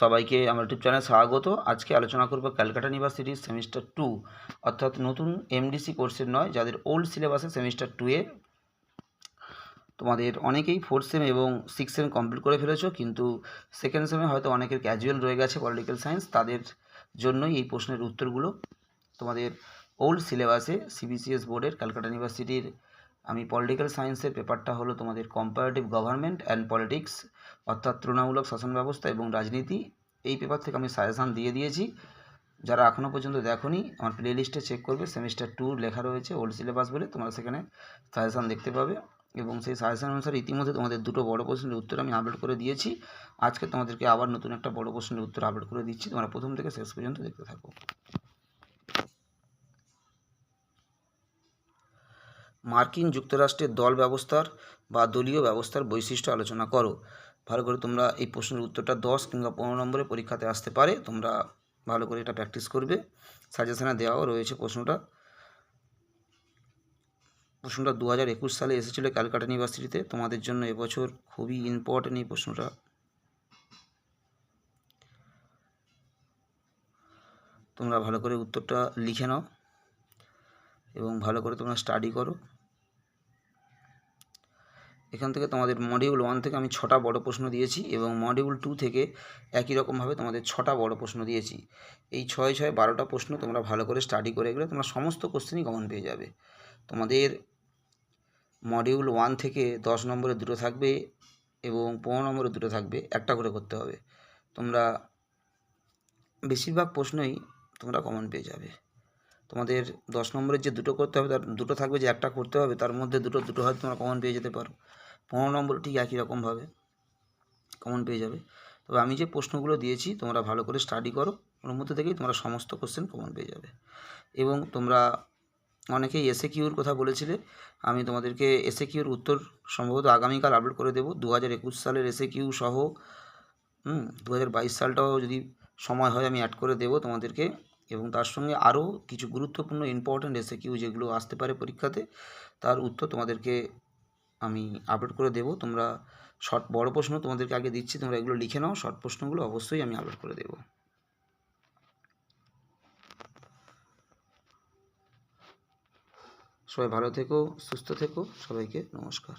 সবাইকে আমার ইউটিউব চ্যানেলে স্বাগত। আজকে আলোচনা করব ক্যালকাটা ইউনিভার্সিটির সেমিস্টার টু, অর্থাৎ নতুন এমডিসি কোর্সের নয়, যাদের ওল্ড সিলেবাসে সেমিস্টার টুয়ে তোমাদের অনেকেই ফোর্থ সেম এবং সিক্স সেম কমপ্লিট করে ফেলেছো, কিন্তু সেকেন্ড সেমে হয়তো অনেকের ক্যাজুয়াল রয়ে গেছে পলিটিক্যাল সায়েন্স তাদের জন্যই এই প্রশ্নের উত্তরগুলো তোমাদের ওল্ড সিলেবাসে সিবিসিএস বোর্ডের ক্যালকাটা ইউনিভার্সিটির আমি পলিটিক্যাল সায়েন্সের পেপারটা হলো তোমাদের কম্পারেটিভ গভর্নমেন্ট অ্যান্ড পলিটিক্স অর্থাৎ তুলনামূলক শাসন ব্যবস্থা এবং রাজনীতি। এই পেপার থেকে আমি সাজেশান দিয়ে দিয়েছি। যারা এখনও পর্যন্ত দেখোনি, আমার প্লে লিস্টে চেক করবে। সেমিস্টার টু লেখা রয়েছে ওল্ড সিলেবাস বলে, তোমরা সেখানে সাজেশান দেখতে পাবে। এবং সেই সাজেশান অনুসারে ইতিমধ্যে তোমাদের দুটো বড় প্রশ্নের উত্তর আমি আপলোড করে দিয়েছি। আজকে তোমাদেরকে আবার নতুন একটা বড় প্রশ্নের উত্তর আপলোড করে দিচ্ছি। তোমরা প্রথম থেকে শেষ পর্যন্ত দেখতে থাকো। মার্কিন যুক্তরাষ্ট্রের দল ব্যবস্থার বা দলীয় ব্যবস্থার বৈশিষ্ট্য আলোচনা করো। ভালো করে তোমরা এই প্রশ্নের উত্তরটা দশ কিংবা পনেরো নম্বরে পরীক্ষাতে আসতে পারে। তোমরা ভালো করে এটা প্র্যাকটিস করবে। সাজেশনে দেওয়াও রয়েছে প্রশ্নটা। প্রশ্নটা দু হাজার একুশ সালে এসেছিল ক্যালকাটা ইউনিভার্সিটিতে। তোমাদের জন্য এবছর খুবই ইম্পর্টেন্ট এই প্রশ্নটা। তোমরা ভালো করে উত্তরটা লিখে নাও এবং ভালো করে তোমরা স্টাডি করো। এখান থেকে তোমাদের মডিউল ওয়ান থেকে আমি ছটা বড় প্রশ্ন দিয়েছি এবং মডিউল টু থেকে একই রকমভাবে তোমাদের ছটা বড় প্রশ্ন দিয়েছি। এই ছয় ছয় বারোটা প্রশ্ন তোমরা ভালো করে স্টাডি করে গেলে তোমরা সমস্ত কোশ্চেনই কমন পেয়ে যাবে। তোমাদের মডিউল ওয়ান থেকে দশ নম্বরে দুটো থাকবে এবং পনেরো নম্বরে দুটো থাকবে, একটা করে করতে হবে। তোমরা বেশিরভাগ প্রশ্নই তোমরা কমন পেয়ে যাবে। তোমাদের দশ নম্বরের যে দুটো করতে হবে, তার দুটো থাকবে যে একটা করতে হবে, তার মধ্যে দুটো দুটো হয়তো তোমরা কমন পেয়ে যেতে পারো। পনেরো নম্বর ঠিক একই রকমভাবে কমন পেয়ে যাবে। তবে আমি যে প্রশ্নগুলো দিয়েছি, তোমরা ভালো করে স্টাডি করো, ওর মধ্যে থেকেই তোমরা সমস্ত কোশ্চেন কমন পেয়ে যাবে। এবং তোমরা অনেকেই এসে কিউর কথা বলেছিলে, আমি তোমাদেরকে এসে কিউর উত্তর সম্ভবত আগামীকাল আপলোড করে দেবো। দু হাজার একুশ সালের এসে কিউ সহ দু হাজার বাইশ সালটাও যদি সময় হয় আমি অ্যাড করে দেবো তোমাদেরকে। এবং তার সঙ্গে আরও কিছু গুরুত্বপূর্ণ ইম্পর্ট্যান্ট এসে কিউ যেগুলো আসতে পারে পরীক্ষাতে, তার উত্তর তোমাদেরকে আমি আপলোড করে দেবো। তোমরা শর্ট বড় প্রশ্ন তোমাদেরকে আগে দিচ্ছি, তোমরা এগুলো লিখে নাও শর্ট প্রশ্নগুলো অবশ্যই আমি আপলোড করে দেবো। সবাই ভালো থেকো, সুস্থ থেকো, সবাইকে নমস্কার।